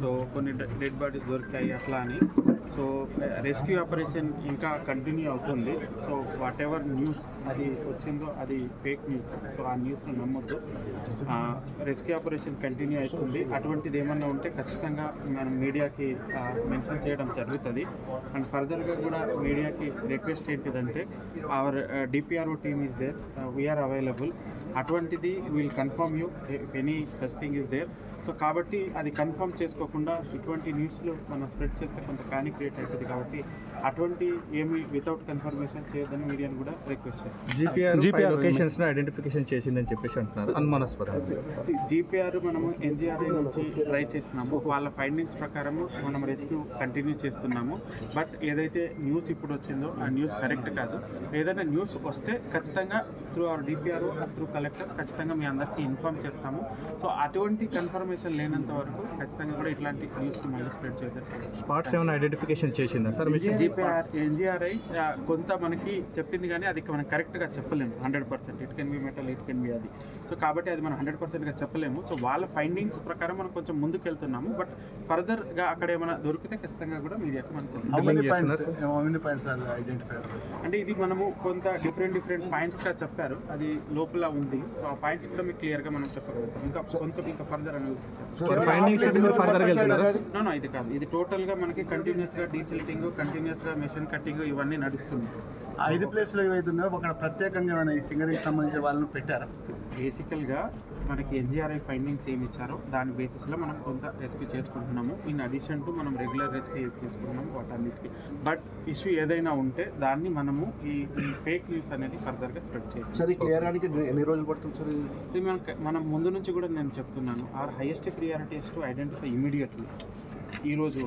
So కొన్ని dead bodies దొరికాయి అట్లా అని. సో రెస్క్యూ ఆపరేషన్ ఇంకా కంటిన్యూ అవుతుంది. సో వాట్ ఎవర్ న్యూస్ అది వచ్చిందో అది ఫేక్ న్యూస్ సో ఆ న్యూస్ను నమ్మొద్దు. రెస్క్యూ ఆపరేషన్ కంటిన్యూ అవుతుంది. అటువంటిది ఏమన్నా ఉంటే ఖచ్చితంగా మనం మీడియాకి మెన్షన్ చేయడం జరుగుతుంది. అండ్ ఫర్దర్గా కూడా మీడియాకి రిక్వెస్ట్ ఏంటిదంటే our DPRO team is there we are available అటువంటిది will confirm you any such thing is there so కాబట్టి అది కన్ఫర్మ్ చేసుకోకుండా ఇటువంటి న్యూస్లు మనం స్ప్రెడ్ చేస్తే కొంత ప్యానిక్ క్రియేట్ అవుతుంది కాబట్టి అటువంటి ఏమి వితౌట్ కన్ఫర్మేషన్ చేయొద్దని మీడియాని కూడా రిక్వెస్ట్ చేస్తాం జీపీఆర్ జీపీఆర్ లొకేషన్స్ను ఐడెంటిఫికేషన్ చేసిందని చెప్పేసి అంటున్నారు. అనుమానాస్పదంగా జీపీఆర్ మనము ఎన్జిఆర్ఐ నుంచి ట్రై చేస్తున్నాము. వాళ్ళ ఫైండింగ్స్ ప్రకారము మనం రెస్క్యూ కంటిన్యూ చేస్తున్నాము. బట్ ఏదైతే న్యూస్ ఇప్పుడు వచ్చిందో ఆ న్యూస్ కరెక్ట్ కాదు. ఏదైనా న్యూస్ వస్తే ఖచ్చితంగా through our DPR through collector ఖచ్చితంగా మీ అందరికీ ఇన్ఫార్మ్ చేస్తాము. సో అటువంటి కన్ఫర్మేషన్ లేనంత వరకు ఖచ్చితంగా కూడా ఇట్లాంటి న్యూస్ మళ్ళీ స్ప్రెడ్ చేద్దాం స్పాట్స్ ఏమైనా ఐడెంటిఫికేషన్ చేసిందా? సార్ జీపీఆర్ ఎన్జిఆర్ఐ కొంత మనకి చెప్పింది కానీ అది మనం కరెక్ట్గా చెప్పలేము. Hundred percent. It can be metal it can be అది. సో కాబట్టి అది మనం హండ్రెడ్ పర్సెంట్గా చెప్పలేము. సో వాళ్ళ ఫైండింగ్స్ ప్రకారం మనం కొంచెం ముందుకు వెళ్తున్నాము బట్ ఫర్దర్గా అక్కడ ఏమైనా దొరికితే ఖచ్చితంగా కూడా మీడియాకి మనం? అంటే ఇది మనము కొంత డిఫరెంట్ డిఫరెంట్ పాయింట్స్గా చెప్పారు. అది లోపల ఉంది. సో ఆ పాయింట్స్ కూడా మీకు క్లియర్గా మనం చెప్పగలుగుతాం. ఇంకా కొంచెం ఇంకా ఫర్దర్ అనాలిసిస్ ఫైండింగ్స్ ఫర్దర్గా వెళ్తున్నారా? నో నో ఇది కాదు. ఇది టోటల్గా మనకి కంటిన్యూస్గా డీసిల్టింగ్ కంటిన్యూస్గా మెషిన్ కట్టింగ్ ఇవన్నీ నడుస్తుంది. ఆ ఐదు ప్లేస్లు ఏవైతే ఉన్నాయో అక్కడ ప్రత్యేకంగా ఏమైనా ఈ సింగరింగ్ సంబంధించిన వాళ్ళని పెట్టారా? బేసికల్గా మనకి ఎన్జిఆర్ఐ ఫైండింగ్స్ ఏమి ఇచ్చారో దాని బేసిస్లో మనం కొంత రెస్క్యూ చేసుకుంటున్నాము. ఇన్ అడిషన్ టు మనం రెగ్యులర్ రెస్క్యూ చేసుకుంటున్నాము వాటన్నిటికీ. బట్ ఇష్యూ ఏదైనా ఉంటే దాన్ని మనము ఈ ఈ ఫేక్ న్యూస్ అనేది ఫర్దర్గా స్ప్రెడ్ చేయాలి సరే ఎన్ని రోజులు పడుతుంది సార్ ఇది? మనం మనం ముందు నుంచి కూడా నేను చెప్తున్నాను. Are highest priority to identify immediately ఈ రోజు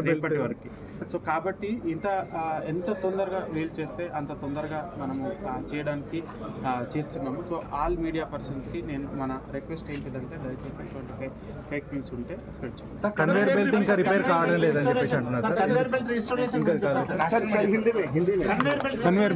belt- రేపటి వరకు. సో కాబట్టి ఇంత ఎంత తొందరగా వీల్ చేస్తే అంత తొందరగా మనము ఆ, చేయడానికి చేస్తున్నాము. సో ఆల్ మీడియా పర్సన్స్కి నేను మన రిక్వెస్ట్ ఏంటిదంటే దయచేసి ఇటువంటి ఫేక్ న్యూస్ ఉంటే స్ప్రెడ్ చేయండి. కన్వేర్ బెల్ట్ ఇంకా రిపేర్ కావడం లేదని చెప్పేసి అంటున్నారు. Sir conveyor belt Hindi conveyor